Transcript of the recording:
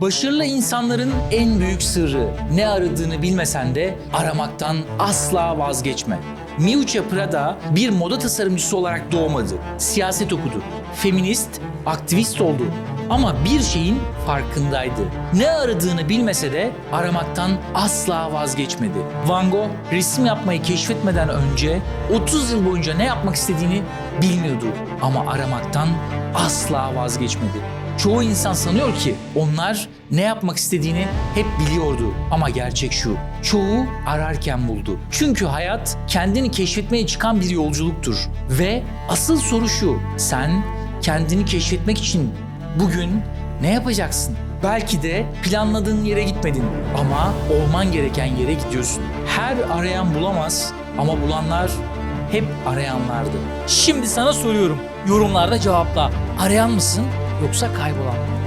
Başarılı insanların en büyük sırrı ne aradığını bilmesen de aramaktan asla vazgeçme. Miuccia Prada bir moda tasarımcısı olarak doğmadı. Siyaset okudu. Feminist, aktivist oldu. Ama bir şeyin farkındaydı. Ne aradığını bilmese de aramaktan asla vazgeçmedi. Van Gogh resim yapmayı keşfetmeden önce 30 yıl boyunca ne yapmak istediğini bilmiyordu. Ama aramaktan asla vazgeçmedi. Çoğu insan sanıyor ki onlar ne yapmak istediğini hep biliyordu. Ama gerçek şu, çoğu ararken buldu. Çünkü hayat kendini keşfetmeye çıkan bir yolculuktur. Ve asıl soru şu, sen kendini keşfetmek için bugün ne yapacaksın? Belki de planladığın yere gitmedin ama olman gereken yere gidiyorsun. Her arayan bulamaz ama bulanlar hep arayanlardı. Şimdi sana soruyorum. Yorumlarda cevapla. Arayan mısın yoksa kaybolan mı?